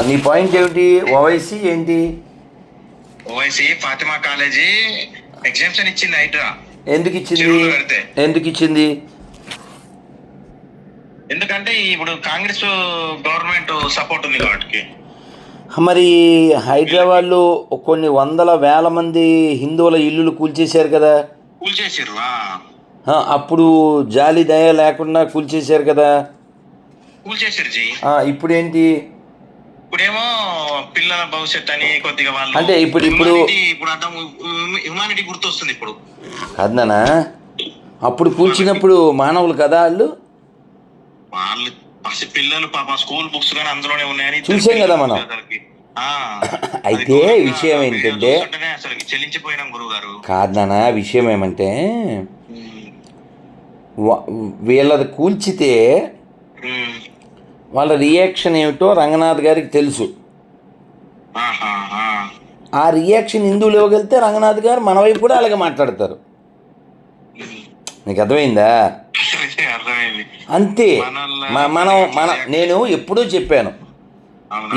నీ పాయింట్ ఏమిటి? ఓవైసీ ఏంటి? ఓవైసీ ఫాతిమా కాలేజీ ఎగ్జామ్షన్ ఇచ్చింది హైడ్రా. ఎందుకు ఇచ్చింది. ఎందుకు ఇచ్చింది? ఎందుకంటే ఇప్పుడు కాంగ్రెస్ గవర్నమెంట్ సపోర్ట్ ఉంది కాబట్టి. మరి హైదరాబాద్లో కొన్ని వందల వేల మంది హిందువుల ఇల్లులు కూల్చేశారు కదా. ఆ, అప్పుడు జాలి దయ లేకుండా కూల్చేశారు కదా. కూల్చేసిర్రు జీ. ఆ, ఇప్పుడేంటి? ఇప్పుడేమో పిల్లల భవిష్యత్ అని కొద్దిగా వాళ్ళు అంటే ఇప్పుడు- ఇప్పుడు- ఇప్పుడు అర్థం హ్యుమానిటీ గుర్తొస్తుంది ఇప్పుడు. కాదనా అప్పుడు కూల్చినప్పుడు మానవులు కదా వాళ్ళు? వాళ్ళు పసి పిల్లలు పాప స్కూల్ బుక్స్ కానీ అందులోనే ఉన్నాయని చూసాం కదా మనం. అయితే విషయం ఏంటంటే- చెల్లించిపోయినాం గురువు గారు కాదనా విషయం ఏమంటే వీళ్ళది కూల్చితే వాళ్ళ రియాక్షన్ ఏమిటో రంగనాథ్ గారికి తెలుసు. ఆ రియాక్షన్ హిందువులు ఇవ్వగలిగితే రంగనాథ్ గారు మన వైపు కూడా అలాగే మాట్లాడతారు. నీకు అర్థమైందా? అర్థమైంది అంతే మనం మన నేను ఎప్పుడూ చెప్పాను.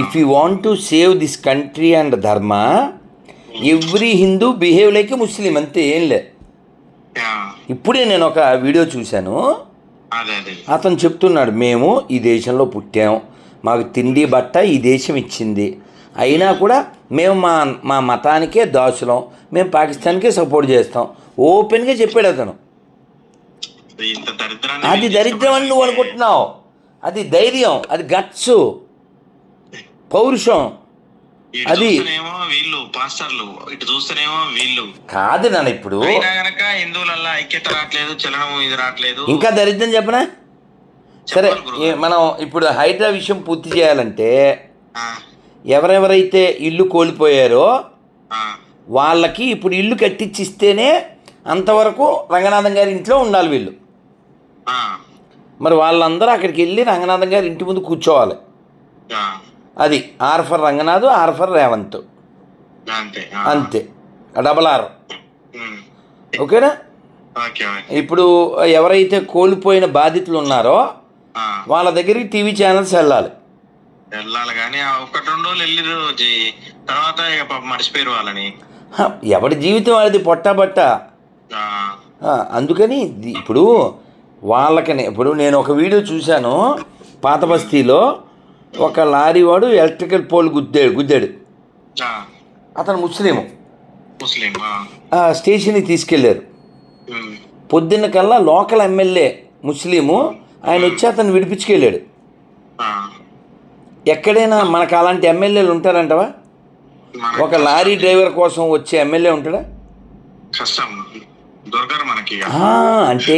If you want to save this country and dharma every Hindu behave like Muslim అంతే ఏం లే. ఇప్పుడే నేను ఒక వీడియో చూశాను. అతను చెప్తున్నాడు మేము ఈ దేశంలో పుట్టాం. మాకు తిండి బట్ట ఈ దేశం ఇచ్చింది. అయినా కూడా మేము మా మా మతానికే దాసులం. మేము పాకిస్తాన్కే సపోర్ట్ చేస్తాం. ఓపెన్గా చెప్పాడు అతను. అది దరిద్రం అని నువ్వు అనుకుంటున్నావు. అది ధైర్యం. అది గట్స్. పౌరుషం. అది- వీళ్ళు పాస్టర్లు. ఇటు చూస్తేనేమో వీళ్ళు. కాదు నాన్న ఇప్పుడు. గనక హిందువులల్లా ఐక్యత రావట్లేదు చలనం ఇది రావట్లేదు. ఇంకా దరిద్రం చెప్పనా? సరే మనం ఇప్పుడు హైడ్రా విషయం పూర్తి చేయాలంటే ఎవరెవరైతే ఇల్లు కోల్పోయారో వాళ్ళకి ఇప్పుడు ఇల్లు కట్టించిస్తేనే అంతవరకు రంగనాథం గారి ఇంట్లో ఉండాలి వీళ్ళు. మరి వాళ్ళందరూ అక్కడికి వెళ్ళి రంగనాథం గారి ఇంటి ముందు కూర్చోవాలి. అది R for Ranganath R for Revanth. అంతే డబల్ ఆర్. ఓకేనా? Okay okay. ఇప్పుడు ఎవరైతే కోల్పోయిన బాధితులు ఉన్నారో వాళ్ళ దగ్గరికి టీవీ ఛానల్స్ వెళ్ళాలి. వెళ్ళాలి కానీ ఒకటి రెండు రోజులు తర్వాత మర్చిపోయారు వాళ్ళని. ఎవడి జీవితం వాళ్ళది పొట్టబట్ట అందుకని ఇప్పుడు వాళ్ళకని ఇప్పుడు నేను ఒక వీడియో చూశాను పాత బస్తీలో. ఒక లారీ వాడు ఎలక్ట్రికల్ పోల్ గుద్దాడు. గుద్దాడు అతను ముస్లిం స్టేషన్కి తీసుకెళ్ళారు. ఉమ్, పొద్దున్న కల్లా లోకల్ ఎమ్మెల్యే ముస్లిము ఆయన వచ్చి అతను విడిపించుకెళ్ళాడు. ఎక్కడైనా మనకు అలాంటి ఎమ్మెల్యేలు ఉంటారంటవా? ఒక లారీ డ్రైవర్ కోసం వచ్చే ఎమ్మెల్యే ఉంటాడా? కష్టం. మనకి అంటే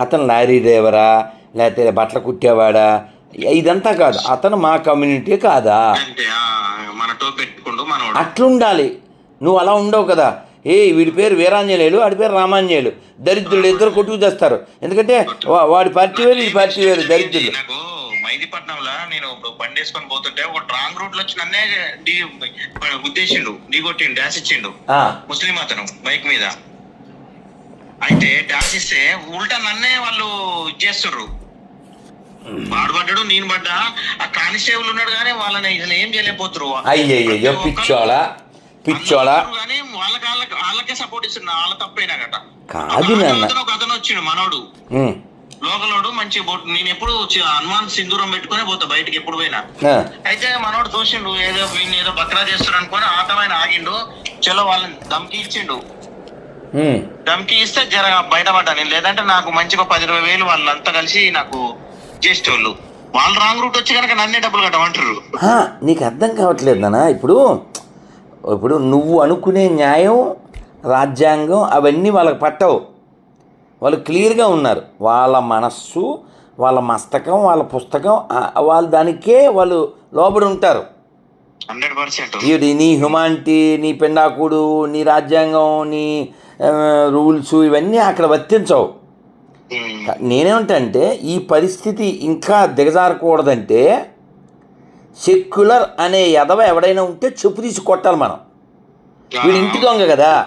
అతను లారీ డ్రైవరా లేకపోతే బట్టలు కుట్టేవాడా ఇదంతా కాదు. అతను మా కమ్యూనిటీ కాదా? అట్లుండాలి. నువ్వు అలా ఉండవు కదా. ఏ వీడి పేరు వీరాంజనేయులు వాడి పేరు రామాంజనేయులు. దరిద్రులు ఇద్దరు కొట్టుకు చేస్తారు ఎందుకంటే వాడి పార్టీ వేరు ఈ పార్టీ వేరు దరిద్రులు. నాకు మైదీపట్నంలో నేను ఇప్పుడు బండి వేసుకొని పోతుంటే ఒక రాంగ్ రూట్లో వచ్చి నన్నే ఉద్దేశిండు ఢీ కొట్టిండు డాష్ ఇచ్చిండు. ముస్లిం అతను బైక్ మీద. అయితే డాష్ ఇస్తే ఉల్టా నన్నే వాళ్ళు చేస్తుర్రు. వాడు పడ్డాడు నేను పడ్డా? ఆ కానిస్టేబుల్ ఉన్నాడు కానీ వాళ్ళని అసలు ఏం చేయలేకపోతురు అయ్యయ్యో పిచ్చోళ అందరూ కానీ వాళ్ళకి వాళ్ళకి వాళ్ళకే సపోర్ట్ ఇస్తున్నా వాళ్ళ తప్పైనా గట. కాదు నాన్న. ఒక అతను వచ్చిండు మనోడు. లోకలోడు మంచి బొట్టు నేను ఎప్పుడు హనుమాన్ సింధూరం పెట్టుకునే పోతా బయటికి ఎప్పుడు పోయినా. అయితే మనోడు చూసిండు ఏదో వీడిని ఏదో బక్రా చేస్తారు అనుకొని ఆటమైన ఆగిండు చలో వాళ్ళని దమ్కి ఇచ్చిండు. దమ్కి ఇస్తే జర బయటపడ్డా నేను. లేదంటే నాకు మంచిగా పది ఇరవై వేలు వాళ్ళంతా కలిసి నాకు చేసేటోళ్ళు వాళ్ళు రాంగ్ రూట్ వచ్చి కనుక నన్నే డబ్బులు కట్టమంటారు నీకు అర్థం కావట్లేదు నాన్న. ఇప్పుడు ఇప్పుడు నువ్వు అనుకునే న్యాయం రాజ్యాంగం అవన్నీ వాళ్ళకి పట్టవు. వాళ్ళు క్లియర్గా ఉన్నారు. వాళ్ళ మనస్సు వాళ్ళ మస్తకం వాళ్ళ పుస్తకం వాళ్ళు దానికే వాళ్ళు లోబడి ఉంటారు. Hundred percent. ఇది నీ హ్యుమానిటీ నీ పెండాకుడు నీ రాజ్యాంగం నీ రూల్స్ ఇవన్నీ అక్కడ వర్తించవు. నేనేమంటా అంటే ఈ పరిస్థితి ఇంకా దిగజారకూడదంటే సెక్యులర్ అనే ఎదవ ఎవడైనా ఉంటే చెప్పు తీసి కొట్టాలి మనం. వీడు ఇంటి దొంగ కదా.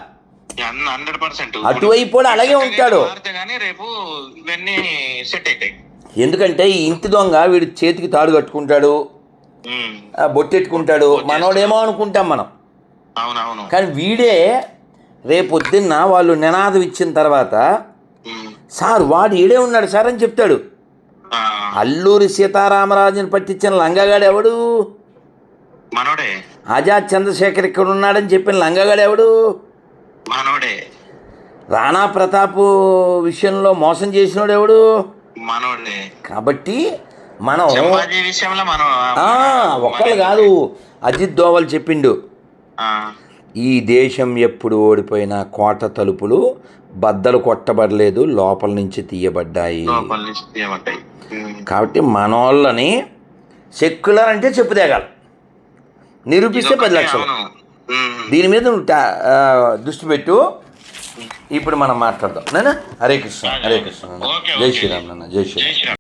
అటువైపు కూడా అలాగే ఉంటాడు. ఎందుకంటే ఈ ఇంటి దొంగ వీడి చేతికి తాడు కట్టుకుంటాడు బొట్టెట్టుకుంటాడు. మనోడేమో అనుకుంటాం మనం. అవునవును. కానీ వీడే రేపొద్దున్న వాళ్ళు నినాదం ఇచ్చిన తర్వాత. సార్ వాడు ఈడే ఉన్నాడు సార్ అని చెప్తాడు. అల్లూరి సీతారామరాజుని పట్టించిన లంగగాడు ఎవడు మనోడే. ఆజాద్ చంద్రశేఖర్ ఇక్కడ ఉన్నాడని చెప్పిన లంగగాడు ఎవడు మనోడే. రాణా ప్రతాప్ విషయంలో మోసం చేసినోడు ఎవడు మనోడే. కాబట్టి మనం ఒక్కళ్ళు కాదు అజిత్ దోవల్ చెప్పిండు. ఈ దేశం ఎప్పుడు ఓడిపోయినా కోట తలుపులు బద్దలు కొట్టబడలేదు లోపల నుంచి తీయబడ్డాయి. కాబట్టి మనోళ్ళని సెక్యులర్ అంటే చెప్పుదేగాలి నిరూపిస్తే పది లక్షలు. దీని మీద నువ్వు దృష్టి పెట్టు. ఇప్పుడు మనం మాట్లాడదాం. నాన్న హరే కృష్ణ హరే కృష్ణ జై. శ్రీరామ్ నాన్న జై శ్రీరామ్.